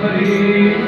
Hare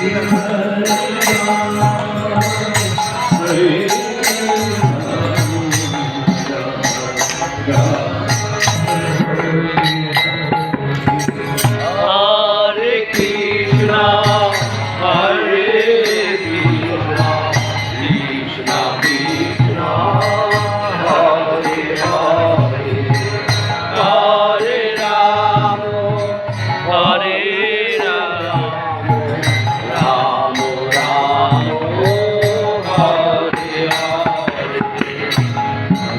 Rama Rama,